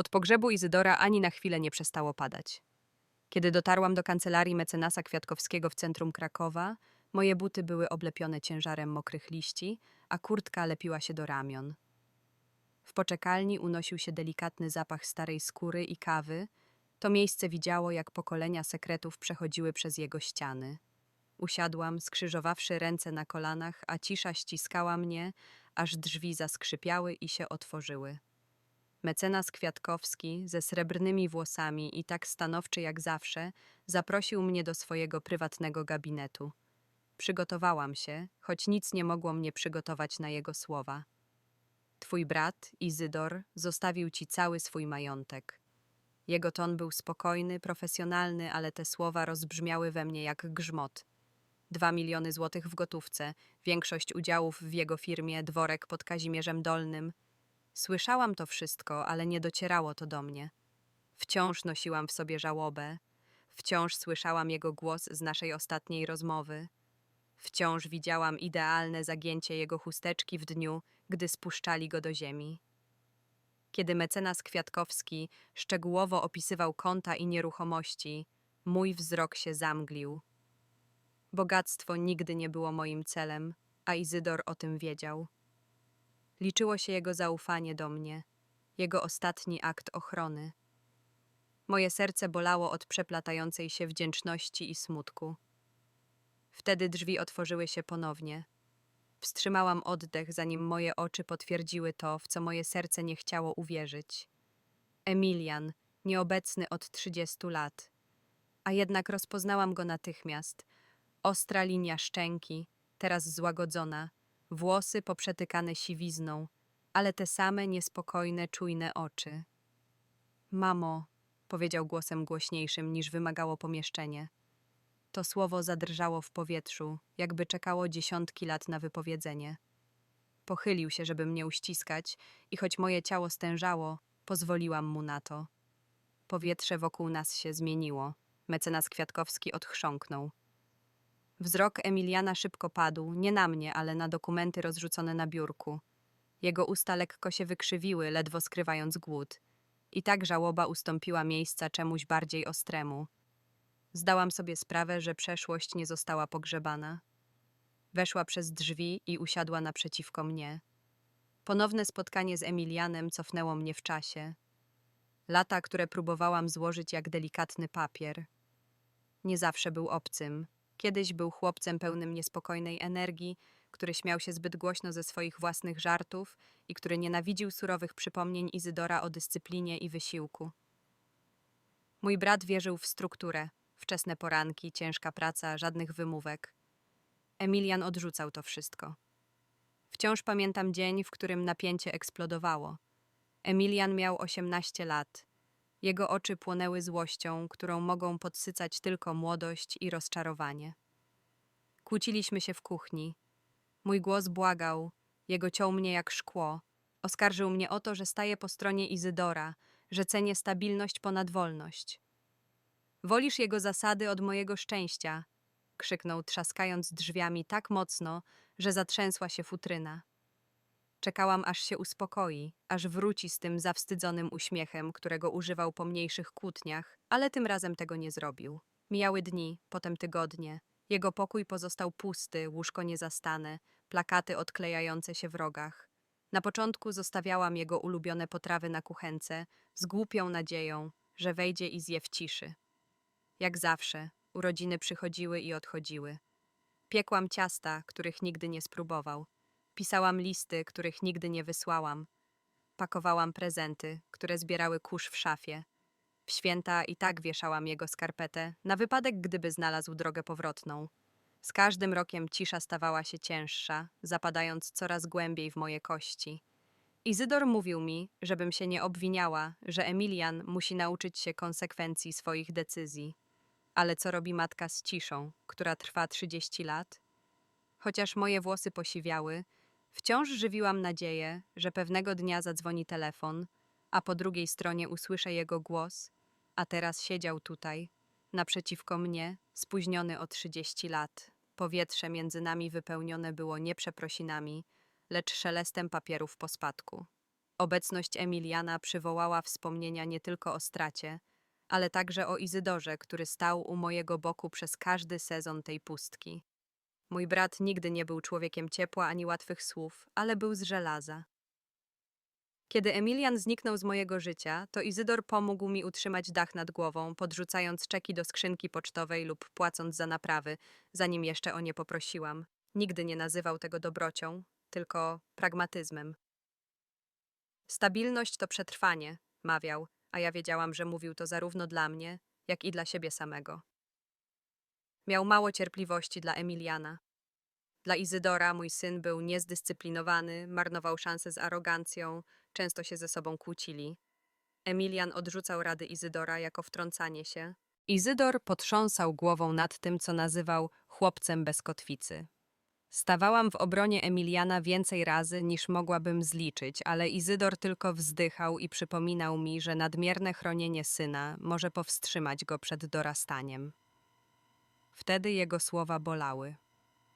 Od pogrzebu Izydora ani na chwilę nie przestało padać. Kiedy dotarłam do kancelarii mecenasa Kwiatkowskiego w centrum Krakowa, moje buty były oblepione ciężarem mokrych liści, a kurtka lepiła się do ramion. W poczekalni unosił się delikatny zapach starej skóry i kawy. To miejsce widziało, jak pokolenia sekretów przechodziły przez jego ściany. Usiadłam, skrzyżowawszy ręce na kolanach, a cisza ściskała mnie, aż drzwi zaskrzypiały i się otworzyły. Mecenas Kwiatkowski, ze srebrnymi włosami i tak stanowczy jak zawsze, zaprosił mnie do swojego prywatnego gabinetu. Przygotowałam się, choć nic nie mogło mnie przygotować na jego słowa. Twój brat, Izydor, zostawił ci cały swój majątek. Jego ton był spokojny, profesjonalny, ale te słowa rozbrzmiały we mnie jak grzmot. Dwa miliony złotych w gotówce, większość udziałów w jego firmie, dworek pod Kazimierzem Dolnym. Słyszałam to wszystko, ale nie docierało to do mnie. Wciąż nosiłam w sobie żałobę, wciąż słyszałam jego głos z naszej ostatniej rozmowy. Wciąż widziałam idealne zagięcie jego chusteczki w dniu, gdy spuszczali go do ziemi. Kiedy mecenas Kwiatkowski szczegółowo opisywał konta i nieruchomości, mój wzrok się zamglił. Bogactwo nigdy nie było moim celem, a Izydor o tym wiedział. Liczyło się jego zaufanie do mnie, jego ostatni akt ochrony. Moje serce bolało od przeplatającej się wdzięczności i smutku. Wtedy drzwi otworzyły się ponownie. Wstrzymałam oddech, zanim moje oczy potwierdziły to, w co moje serce nie chciało uwierzyć. Emilian, nieobecny od trzydziestu lat. A jednak rozpoznałam go natychmiast. Ostra linia szczęki, teraz złagodzona, włosy poprzetykane siwizną, ale te same niespokojne, czujne oczy. Mamo, powiedział głosem głośniejszym niż wymagało pomieszczenie. To słowo zadrżało w powietrzu, jakby czekało dziesiątki lat na wypowiedzenie. Pochylił się, żeby mnie uściskać, i choć moje ciało stężało, pozwoliłam mu na to. Powietrze wokół nas się zmieniło. Mecenas Kwiatkowski odchrząknął. Wzrok Emiliana szybko padł, nie na mnie, ale na dokumenty rozrzucone na biurku. Jego usta lekko się wykrzywiły, ledwo skrywając głód. I tak żałoba ustąpiła miejsca czemuś bardziej ostremu. Zdałam sobie sprawę, że przeszłość nie została pogrzebana. Weszła przez drzwi i usiadła naprzeciwko mnie. Ponowne spotkanie z Emilianem cofnęło mnie w czasie. Lata, które próbowałam złożyć jak delikatny papier. Nie zawsze był obcym. Kiedyś był chłopcem pełnym niespokojnej energii, który śmiał się zbyt głośno ze swoich własnych żartów i który nienawidził surowych przypomnień Izydora o dyscyplinie i wysiłku. Mój brat wierzył w strukturę, wczesne poranki, ciężka praca, żadnych wymówek. Emilian odrzucał to wszystko. Wciąż pamiętam dzień, w którym napięcie eksplodowało. Emilian miał 18 lat. Jego oczy płonęły złością, którą mogą podsycać tylko młodość i rozczarowanie. Kłóciliśmy się w kuchni. Mój głos błagał, jego ciął mnie jak szkło. Oskarżył mnie o to, że staję po stronie Izydora, że cenię stabilność ponad wolność. Wolisz jego zasady od mojego szczęścia, krzyknął, trzaskając drzwiami tak mocno, że zatrzęsła się futryna. Czekałam, aż się uspokoi, aż wróci z tym zawstydzonym uśmiechem, którego używał po mniejszych kłótniach, ale tym razem tego nie zrobił. Mijały dni, potem tygodnie. Jego pokój pozostał pusty, łóżko niezastane, plakaty odklejające się w rogach. Na początku zostawiałam jego ulubione potrawy na kuchence, z głupią nadzieją, że wejdzie i zje w ciszy. Jak zawsze, urodziny przychodziły i odchodziły. Piekłam ciasta, których nigdy nie spróbował. Pisałam listy, których nigdy nie wysłałam. Pakowałam prezenty, które zbierały kurz w szafie. W święta i tak wieszałam jego skarpetę, na wypadek, gdyby znalazł drogę powrotną. Z każdym rokiem cisza stawała się cięższa, zapadając coraz głębiej w moje kości. Izydor mówił mi, żebym się nie obwiniała, że Emilian musi nauczyć się konsekwencji swoich decyzji. Ale co robi matka z ciszą, która trwa 30 lat? Chociaż moje włosy posiwiały, wciąż żywiłam nadzieję, że pewnego dnia zadzwoni telefon, a po drugiej stronie usłyszę jego głos, a teraz siedział tutaj, naprzeciwko mnie, spóźniony o 30 lat. Powietrze między nami wypełnione było nie przeprosinami, lecz szelestem papierów po spadku. Obecność Emiliana przywołała wspomnienia nie tylko o stracie, ale także o Izydorze, który stał u mojego boku przez każdy sezon tej pustki. Mój brat nigdy nie był człowiekiem ciepła ani łatwych słów, ale był z żelaza. Kiedy Emilian zniknął z mojego życia, to Izydor pomógł mi utrzymać dach nad głową, podrzucając czeki do skrzynki pocztowej lub płacąc za naprawy, zanim jeszcze o nie poprosiłam. Nigdy nie nazywał tego dobrocią, tylko pragmatyzmem. Stabilność to przetrwanie, mawiał, a ja wiedziałam, że mówił to zarówno dla mnie, jak i dla siebie samego. Miał mało cierpliwości dla Emiliana. Dla Izydora mój syn był niezdyscyplinowany, marnował szanse z arogancją, często się ze sobą kłócili. Emilian odrzucał rady Izydora jako wtrącanie się. Izydor potrząsał głową nad tym, co nazywał chłopcem bez kotwicy. Stawałam w obronie Emiliana więcej razy niż mogłabym zliczyć, ale Izydor tylko wzdychał i przypominał mi, że nadmierne chronienie syna może powstrzymać go przed dorastaniem. Wtedy jego słowa bolały.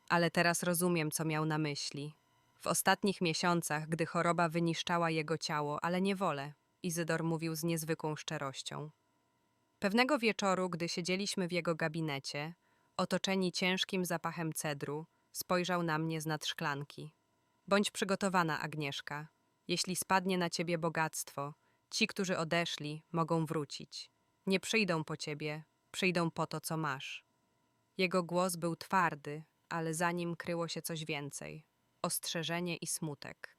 Ale teraz rozumiem, co miał na myśli. W ostatnich miesiącach, gdy choroba wyniszczała jego ciało, ale nie wolę, Izydor mówił z niezwykłą szczerością. Pewnego wieczoru, gdy siedzieliśmy w jego gabinecie, otoczeni ciężkim zapachem cedru, spojrzał na mnie z nad szklanki. Bądź przygotowana, Agnieszka. Jeśli spadnie na ciebie bogactwo, ci, którzy odeszli, mogą wrócić. Nie przyjdą po ciebie, przyjdą po to, co masz. Jego głos był twardy, ale za nim kryło się coś więcej ostrzeżenie i smutek.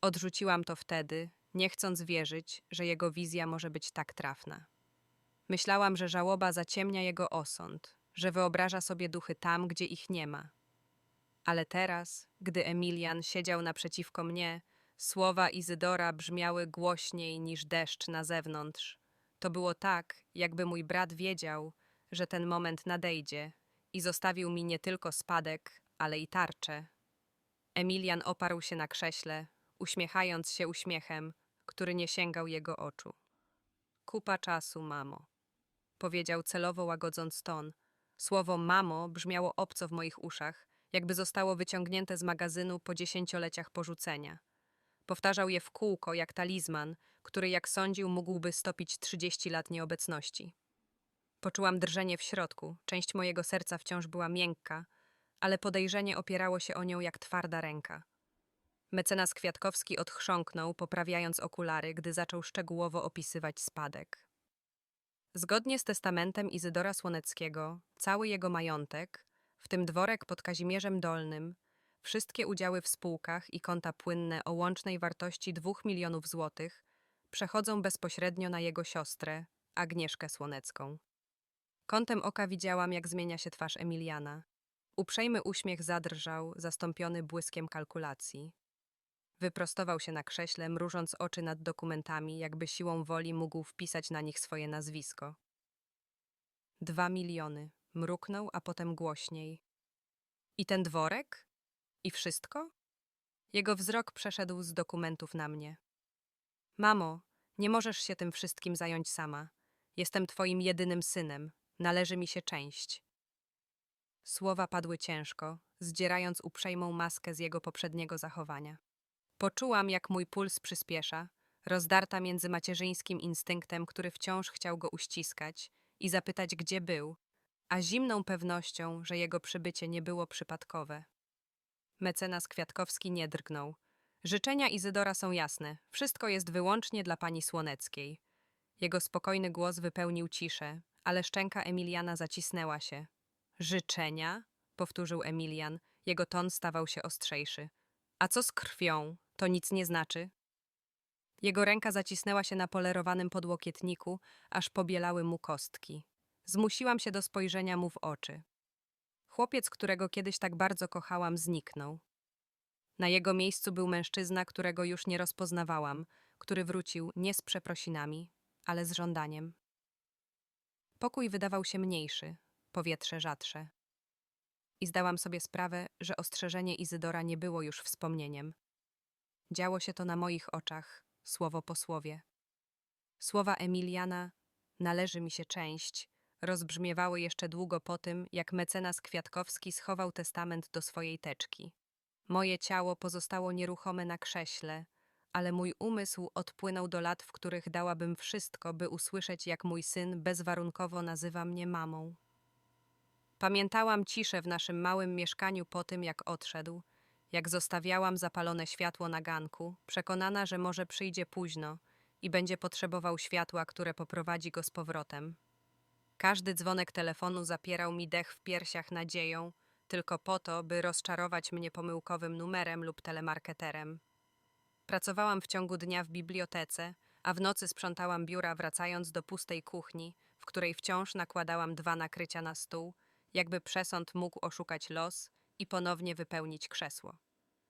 Odrzuciłam to wtedy, nie chcąc wierzyć, że jego wizja może być tak trafna. Myślałam, że żałoba zaciemnia jego osąd, że wyobraża sobie duchy tam, gdzie ich nie ma. Ale teraz, gdy Emilian siedział naprzeciwko mnie, słowa Izydora brzmiały głośniej niż deszcz na zewnątrz. To było tak, jakby mój brat wiedział, że ten moment nadejdzie i zostawił mi nie tylko spadek, ale i tarczę. Emilian oparł się na krześle, uśmiechając się uśmiechem, który nie sięgał jego oczu. Kupa czasu, mamo. Powiedział celowo łagodząc ton. Słowo mamo brzmiało obco w moich uszach, jakby zostało wyciągnięte z magazynu po dziesięcioleciach porzucenia. Powtarzał je w kółko, jak talizman, który, jak sądził, mógłby stopić trzydzieści lat nieobecności. Poczułam drżenie w środku, część mojego serca wciąż była miękka, ale podejrzenie opierało się o nią jak twarda ręka. Mecenas Kwiatkowski odchrząknął, poprawiając okulary, gdy zaczął szczegółowo opisywać spadek. Zgodnie z testamentem Izydora Słoneckiego, cały jego majątek, w tym dworek pod Kazimierzem Dolnym, wszystkie udziały w spółkach i konta płynne o łącznej wartości 2 milionów złotych przechodzą bezpośrednio na jego siostrę, Agnieszkę Słonecką. Kątem oka widziałam, jak zmienia się twarz Emiliana. Uprzejmy uśmiech zadrżał, zastąpiony błyskiem kalkulacji. Wyprostował się na krześle, mrużąc oczy nad dokumentami, jakby siłą woli mógł wpisać na nich swoje nazwisko. Dwa miliony. Mruknął, a potem głośniej. I ten dworek? I wszystko? Jego wzrok przeszedł z dokumentów na mnie. Mamo, nie możesz się tym wszystkim zająć sama. Jestem twoim jedynym synem. Należy mi się część. Słowa padły ciężko, zdzierając uprzejmą maskę z jego poprzedniego zachowania. Poczułam, jak mój puls przyspiesza, rozdarta między macierzyńskim instynktem, który wciąż chciał go uściskać i zapytać, gdzie był, a zimną pewnością, że jego przybycie nie było przypadkowe. Mecenas Kwiatkowski nie drgnął. Życzenia Izydora są jasne. Wszystko jest wyłącznie dla pani Słoneckiej. Jego spokojny głos wypełnił ciszę, ale szczęka Emiliana zacisnęła się. Życzenia? powtórzył Emilian. Jego ton stawał się ostrzejszy. A co z krwią? To nic nie znaczy? Jego ręka zacisnęła się na polerowanym podłokietniku, aż pobielały mu kostki. Zmusiłam się do spojrzenia mu w oczy. Chłopiec, którego kiedyś tak bardzo kochałam, zniknął. Na jego miejscu był mężczyzna, którego już nie rozpoznawałam, który wrócił nie z przeprosinami, ale z żądaniem. Pokój wydawał się mniejszy, powietrze rzadsze. I zdałam sobie sprawę, że ostrzeżenie Izydora nie było już wspomnieniem. Działo się to na moich oczach, słowo po słowie. Słowa Emiliana, należy mi się część, rozbrzmiewały jeszcze długo po tym, jak mecenas Kwiatkowski schował testament do swojej teczki. Moje ciało pozostało nieruchome na krześle, ale mój umysł odpłynął do lat, w których dałabym wszystko, by usłyszeć, jak mój syn bezwarunkowo nazywa mnie mamą. Pamiętałam ciszę w naszym małym mieszkaniu po tym, jak odszedł, jak zostawiałam zapalone światło na ganku, przekonana, że może przyjdzie późno i będzie potrzebował światła, które poprowadzi go z powrotem. Każdy dzwonek telefonu zapierał mi dech w piersiach nadzieją, tylko po to, by rozczarować mnie pomyłkowym numerem lub telemarketerem. Pracowałam w ciągu dnia w bibliotece, a w nocy sprzątałam biura, wracając do pustej kuchni, w której wciąż nakładałam dwa nakrycia na stół, jakby przesąd mógł oszukać los i ponownie wypełnić krzesło.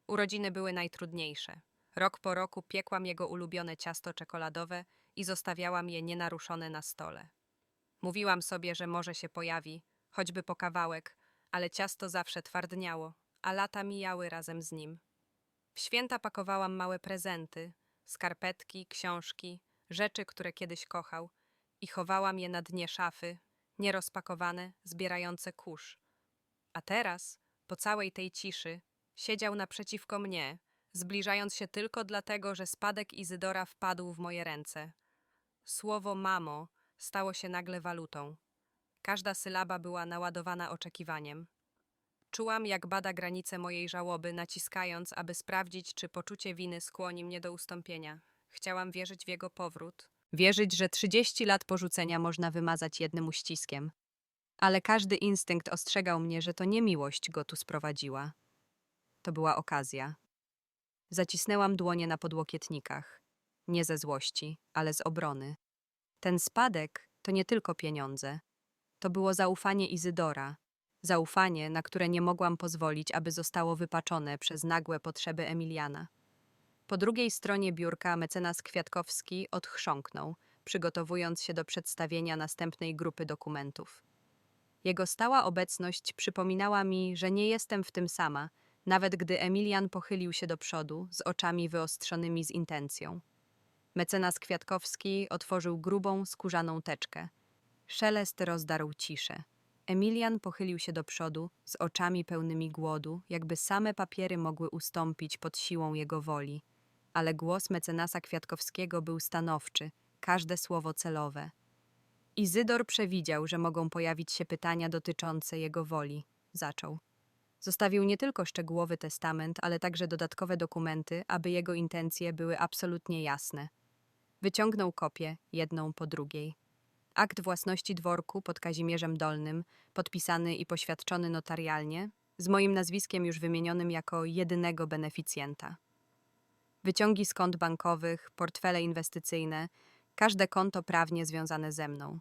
Urodziny były najtrudniejsze. Rok po roku piekłam jego ulubione ciasto czekoladowe i zostawiałam je nienaruszone na stole. Mówiłam sobie, że może się pojawi, choćby po kawałek, ale ciasto zawsze twardniało, a lata mijały razem z nim. W święta pakowałam małe prezenty, skarpetki, książki, rzeczy, które kiedyś kochał i chowałam je na dnie szafy, nierozpakowane, zbierające kurz. A teraz, po całej tej ciszy, siedział naprzeciwko mnie, zbliżając się tylko dlatego, że spadek Izydora wpadł w moje ręce. Słowo mamo stało się nagle walutą. Każda sylaba była naładowana oczekiwaniem. Czułam, jak bada granice mojej żałoby, naciskając, aby sprawdzić, czy poczucie winy skłoni mnie do ustąpienia. Chciałam wierzyć w jego powrót. Wierzyć, że 30 lat porzucenia można wymazać jednym uściskiem. Ale każdy instynkt ostrzegał mnie, że to nie miłość go tu sprowadziła. To była okazja. Zacisnęłam dłonie na podłokietnikach. Nie ze złości, ale z obrony. Ten spadek to nie tylko pieniądze. To było zaufanie Izydora. Zaufanie, na które nie mogłam pozwolić, aby zostało wypaczone przez nagłe potrzeby Emiliana. Po drugiej stronie biurka mecenas Kwiatkowski odchrząknął, przygotowując się do przedstawienia następnej grupy dokumentów. Jego stała obecność przypominała mi, że nie jestem w tym sama, nawet gdy Emilian pochylił się do przodu, z oczami wyostrzonymi z intencją. Mecenas Kwiatkowski otworzył grubą, skórzaną teczkę. Szelest rozdarł ciszę. Emilian pochylił się do przodu, z oczami pełnymi głodu, jakby same papiery mogły ustąpić pod siłą jego woli. Ale głos mecenasa Kwiatkowskiego był stanowczy, każde słowo celowe. Izydor przewidział, że mogą pojawić się pytania dotyczące jego woli. Zaczął. Zostawił nie tylko szczegółowy testament, ale także dodatkowe dokumenty, aby jego intencje były absolutnie jasne. Wyciągnął kopię, jedną po drugiej. Akt własności dworku pod Kazimierzem Dolnym, podpisany i poświadczony notarialnie, z moim nazwiskiem już wymienionym jako jedynego beneficjenta. Wyciągi z kont bankowych, portfele inwestycyjne, każde konto prawnie związane ze mną.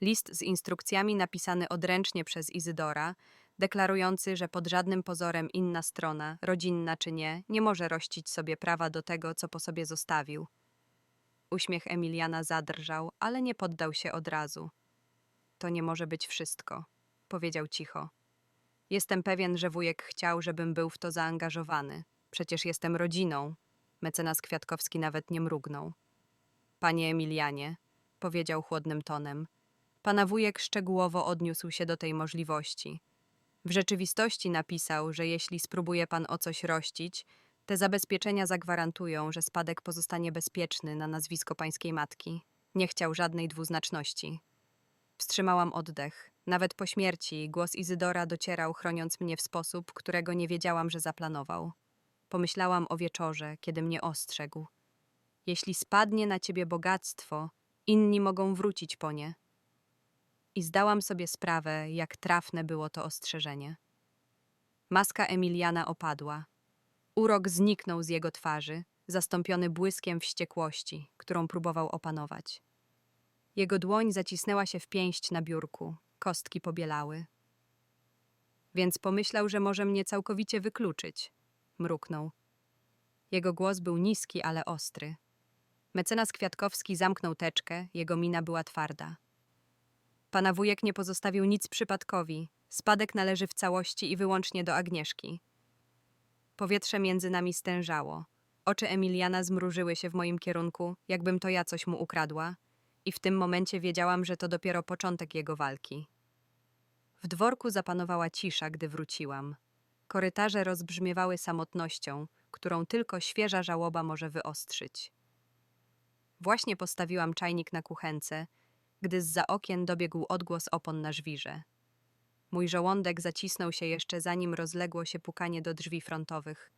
List z instrukcjami napisany odręcznie przez Izydora, deklarujący, że pod żadnym pozorem inna strona, rodzinna czy nie, nie może rościć sobie prawa do tego, co po sobie zostawił. Uśmiech Emiliana zadrżał, ale nie poddał się od razu. To nie może być wszystko, powiedział cicho. Jestem pewien, że wujek chciał, żebym był w to zaangażowany. Przecież jestem rodziną. Mecenas Kwiatkowski nawet nie mrugnął. Panie Emilianie, powiedział chłodnym tonem, pana wujek szczegółowo odniósł się do tej możliwości. W rzeczywistości napisał, że jeśli spróbuje pan o coś rościć, te zabezpieczenia zagwarantują, że spadek pozostanie bezpieczny na nazwisko pańskiej matki. Nie chciał żadnej dwuznaczności. Wstrzymałam oddech. Nawet po śmierci głos Izydora docierał, chroniąc mnie w sposób, którego nie wiedziałam, że zaplanował. Pomyślałam o wieczorze, kiedy mnie ostrzegł. Jeśli spadnie na ciebie bogactwo, inni mogą wrócić po nie. I zdałam sobie sprawę, jak trafne było to ostrzeżenie. Maska Emiliana opadła. Urok zniknął z jego twarzy, zastąpiony błyskiem wściekłości, którą próbował opanować. Jego dłoń zacisnęła się w pięść na biurku, kostki pobielały. Więc pomyślał, że może mnie całkowicie wykluczyć. Mruknął. Jego głos był niski, ale ostry. Mecenas Kwiatkowski zamknął teczkę, jego mina była twarda. Pana wujek nie pozostawił nic przypadkowi. Spadek należy w całości i wyłącznie do Agnieszki. Powietrze między nami stężało. Oczy Emiliana zmrużyły się w moim kierunku, jakbym to ja coś mu ukradła, i w tym momencie wiedziałam, że to dopiero początek jego walki. W dworku zapanowała cisza, gdy wróciłam. Korytarze rozbrzmiewały samotnością, którą tylko świeża żałoba może wyostrzyć. Właśnie postawiłam czajnik na kuchence, gdy zza okien dobiegł odgłos opon na żwirze. Mój żołądek zacisnął się jeszcze zanim rozległo się pukanie do drzwi frontowych.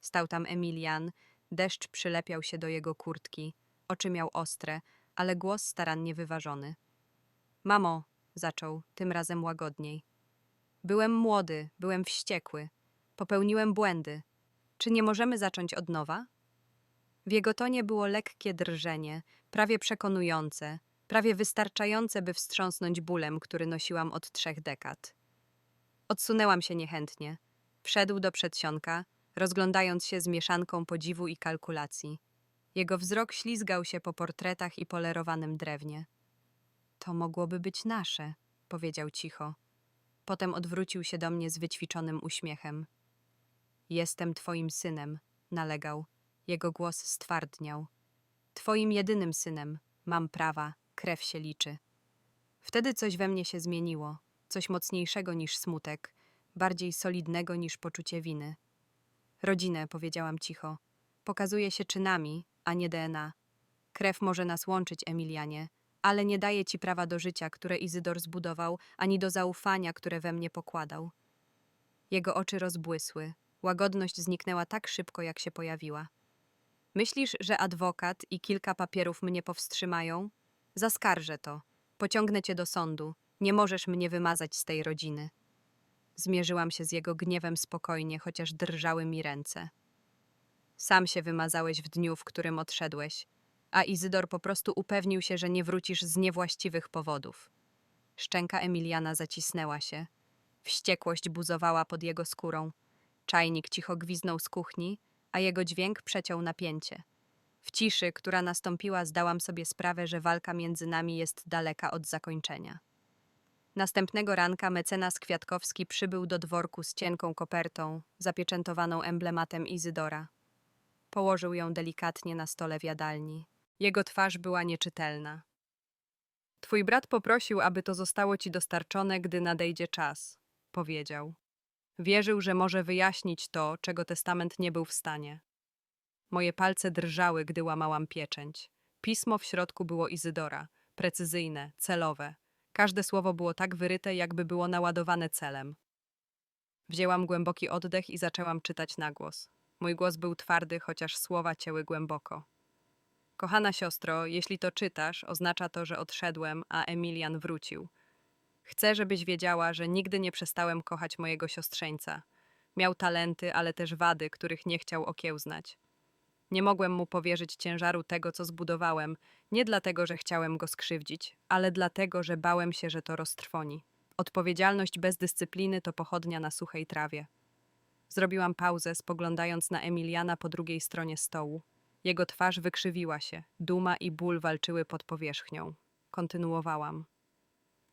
Stał tam Emilian, deszcz przylepiał się do jego kurtki, oczy miał ostre, ale głos starannie wyważony. Mamo, zaczął, tym razem łagodniej. Byłem młody, byłem wściekły. Popełniłem błędy. Czy nie możemy zacząć od nowa? W jego tonie było lekkie drżenie, prawie przekonujące, prawie wystarczające, by wstrząsnąć bólem, który nosiłam od trzech dekad. Odsunęłam się niechętnie. Wszedł do przedsionka, rozglądając się z mieszanką podziwu i kalkulacji. Jego wzrok ślizgał się po portretach i polerowanym drewnie. To mogłoby być nasze, powiedział cicho. Potem odwrócił się do mnie z wyćwiczonym uśmiechem. Jestem twoim synem, nalegał. Jego głos stwardniał. Twoim jedynym synem. Mam prawa, krew się liczy. Wtedy coś we mnie się zmieniło, coś mocniejszego niż smutek, bardziej solidnego niż poczucie winy. Rodzinę, powiedziałam cicho, pokazuje się czynami, a nie DNA. Krew może nas łączyć, Emilianie, ale nie daje ci prawa do życia, które Izydor zbudował, ani do zaufania, które we mnie pokładał. Jego oczy rozbłysły, łagodność zniknęła tak szybko, jak się pojawiła. Myślisz, że adwokat i kilka papierów mnie powstrzymają? Zaskarżę to. Pociągnę cię do sądu. Nie możesz mnie wymazać z tej rodziny. Zmierzyłam się z jego gniewem spokojnie, chociaż drżały mi ręce. Sam się wymazałeś w dniu, w którym odszedłeś, a Izydor po prostu upewnił się, że nie wrócisz z niewłaściwych powodów. Szczęka Emiliana zacisnęła się. Wściekłość buzowała pod jego skórą. Czajnik cicho gwiznął z kuchni, a jego dźwięk przeciął napięcie. W ciszy, która nastąpiła, zdałam sobie sprawę, że walka między nami jest daleka od zakończenia. Następnego ranka mecenas Kwiatkowski przybył do dworku z cienką kopertą, zapieczętowaną emblematem Izydora. Położył ją delikatnie na stole w jadalni. Jego twarz była nieczytelna. Twój brat poprosił, aby to zostało ci dostarczone, gdy nadejdzie czas, powiedział. Wierzył, że może wyjaśnić to, czego testament nie był w stanie. Moje palce drżały, gdy łamałam pieczęć. Pismo w środku było Izydora, precyzyjne, celowe. Każde słowo było tak wyryte, jakby było naładowane celem. Wzięłam głęboki oddech i zaczęłam czytać na głos. Mój głos był twardy, chociaż słowa cięły głęboko. Kochana siostro, jeśli to czytasz, oznacza to, że odszedłem, a Emilian wrócił. Chcę, żebyś wiedziała, że nigdy nie przestałem kochać mojego siostrzeńca. Miał talenty, ale też wady, których nie chciał okiełznać. Nie mogłem mu powierzyć ciężaru tego, co zbudowałem, nie dlatego, że chciałem go skrzywdzić, ale dlatego, że bałem się, że to roztrwoni. Odpowiedzialność bez dyscypliny to pochodnia na suchej trawie. Zrobiłam pauzę, spoglądając na Emiliana po drugiej stronie stołu. Jego twarz wykrzywiła się, duma i ból walczyły pod powierzchnią. Kontynuowałam.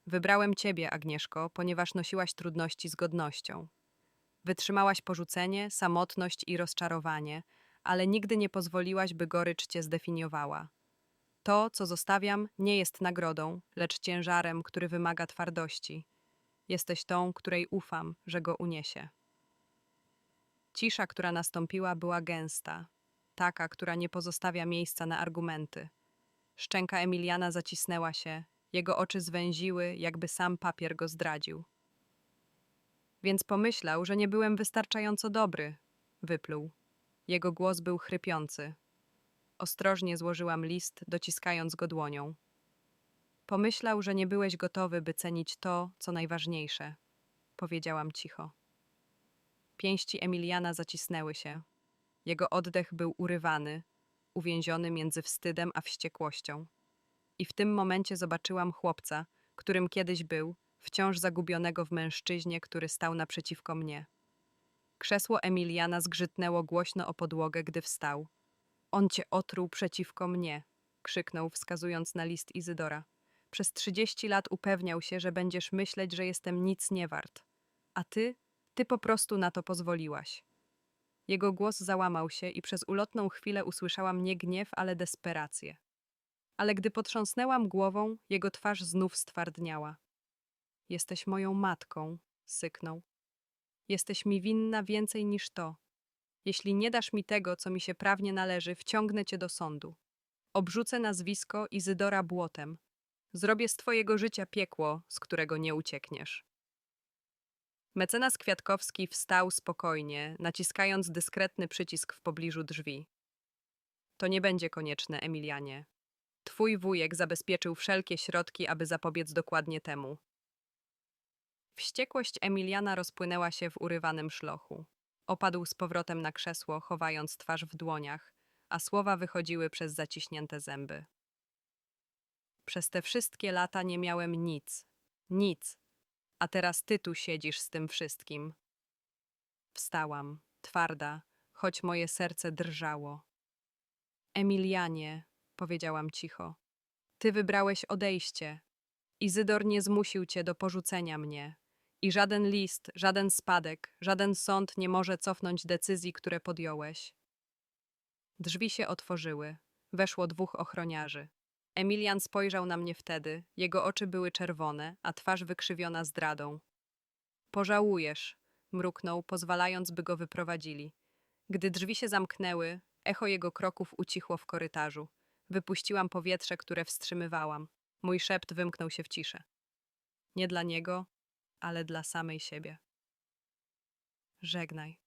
Wybrałem ciebie, Agnieszko, ponieważ nosiłaś trudności z godnością. Wytrzymałaś porzucenie, samotność i rozczarowanie, ale nigdy nie pozwoliłaś, by gorycz cię zdefiniowała. To, co zostawiam, nie jest nagrodą, lecz ciężarem, który wymaga twardości. Jesteś tą, której ufam, że go uniesie. Cisza, która nastąpiła, była gęsta, taka, która nie pozostawia miejsca na argumenty. Szczęka Emiliana zacisnęła się, jego oczy zwęziły, jakby sam papier go zdradził. Więc pomyślał, że nie byłem wystarczająco dobry, wypluł. Jego głos był chrypiący. Ostrożnie złożyłam list, dociskając go dłonią. Pomyślał, że nie byłeś gotowy, by cenić to, co najważniejsze, powiedziałam cicho. Pięści Emiliana zacisnęły się. Jego oddech był urywany, uwięziony między wstydem a wściekłością. I w tym momencie zobaczyłam chłopca, którym kiedyś był, wciąż zagubionego w mężczyźnie, który stał naprzeciwko mnie. Krzesło Emiliana zgrzytnęło głośno o podłogę, gdy wstał. On cię otruł przeciwko mnie, krzyknął, wskazując na list Izydora. Przez trzydzieści lat upewniał się, że będziesz myśleć, że jestem nic nie wart. A ty? Ty po prostu na to pozwoliłaś. Jego głos załamał się i przez ulotną chwilę usłyszałam nie gniew, ale desperację. Ale gdy potrząsnęłam głową, jego twarz znów stwardniała. Jesteś moją matką, syknął. Jesteś mi winna więcej niż to. Jeśli nie dasz mi tego, co mi się prawnie należy, wciągnę cię do sądu. Obrzucę nazwisko Izydora błotem. Zrobię z twojego życia piekło, z którego nie uciekniesz. Mecenas Kwiatkowski wstał spokojnie, naciskając dyskretny przycisk w pobliżu drzwi. To nie będzie konieczne, Emilianie. Twój wujek zabezpieczył wszelkie środki, aby zapobiec dokładnie temu. Wściekłość Emiliana rozpłynęła się w urywanym szlochu. Opadł z powrotem na krzesło, chowając twarz w dłoniach, a słowa wychodziły przez zaciśnięte zęby. Przez te wszystkie lata nie miałem nic. Nic. A teraz ty tu siedzisz z tym wszystkim. Wstałam, twarda, choć moje serce drżało. Emilianie, powiedziałam cicho, ty wybrałeś odejście. Izydor nie zmusił cię do porzucenia mnie. I żaden list, żaden spadek, żaden sąd nie może cofnąć decyzji, które podjąłeś. Drzwi się otworzyły. Weszło dwóch ochroniarzy. Emilian spojrzał na mnie wtedy. Jego oczy były czerwone, a twarz wykrzywiona zdradą. Pożałujesz, mruknął, pozwalając, by go wyprowadzili. Gdy drzwi się zamknęły, echo jego kroków ucichło w korytarzu. Wypuściłam powietrze, które wstrzymywałam. Mój szept wymknął się w ciszę. Nie dla niego, ale dla samej siebie. Żegnaj.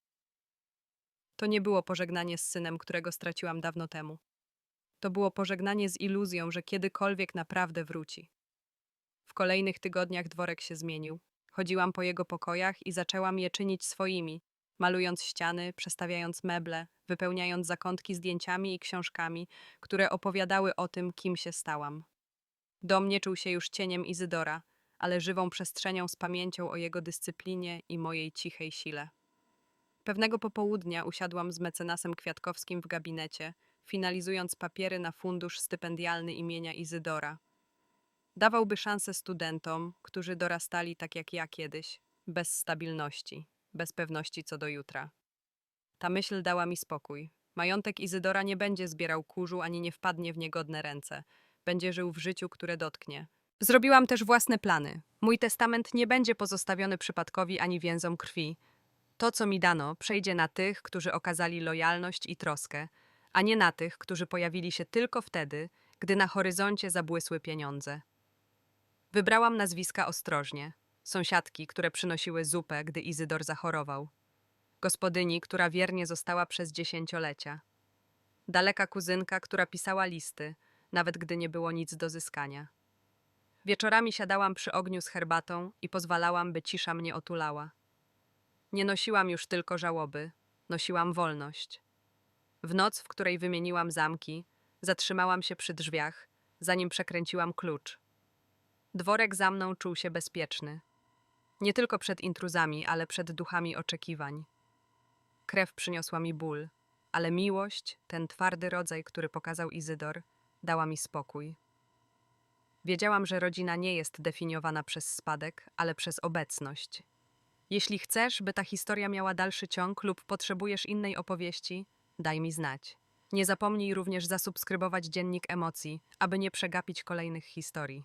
To nie było pożegnanie z synem, którego straciłam dawno temu. To było pożegnanie z iluzją, że kiedykolwiek naprawdę wróci. W kolejnych tygodniach dworek się zmienił. Chodziłam po jego pokojach i zaczęłam je czynić swoimi, malując ściany, przestawiając meble, wypełniając zakątki zdjęciami i książkami, które opowiadały o tym, kim się stałam. Dom nie czuł się już cieniem Izydora, ale żywą przestrzenią z pamięcią o jego dyscyplinie i mojej cichej sile. Pewnego popołudnia usiadłam z mecenasem Kwiatkowskim w gabinecie, finalizując papiery na fundusz stypendialny imienia Izydora. Dawałby szansę studentom, którzy dorastali tak jak ja kiedyś, bez stabilności, bez pewności co do jutra. Ta myśl dała mi spokój. Majątek Izydora nie będzie zbierał kurzu ani nie wpadnie w niegodne ręce. Będzie żył w życiu, które dotknie. Zrobiłam też własne plany. Mój testament nie będzie pozostawiony przypadkowi ani więzom krwi. To, co mi dano, przejdzie na tych, którzy okazali lojalność i troskę, a nie na tych, którzy pojawili się tylko wtedy, gdy na horyzoncie zabłysły pieniądze. Wybrałam nazwiska ostrożnie. Sąsiadki, które przynosiły zupę, gdy Izydor zachorował. Gospodyni, która wiernie została przez dziesięciolecia. Daleka kuzynka, która pisała listy, nawet gdy nie było nic do zyskania. Wieczorami siadałam przy ogniu z herbatą i pozwalałam, by cisza mnie otulała. Nie nosiłam już tylko żałoby, nosiłam wolność. W noc, w której wymieniłam zamki, zatrzymałam się przy drzwiach, zanim przekręciłam klucz. Dworek za mną czuł się bezpieczny. Nie tylko przed intruzami, ale przed duchami oczekiwań. Krew przyniosła mi ból, ale miłość, ten twardy rodzaj, który pokazał Izydor, dała mi spokój. Wiedziałam, że rodzina nie jest definiowana przez spadek, ale przez obecność. Jeśli chcesz, by ta historia miała dalszy ciąg lub potrzebujesz innej opowieści, daj mi znać. Nie zapomnij również zasubskrybować dziennik emocji, aby nie przegapić kolejnych historii.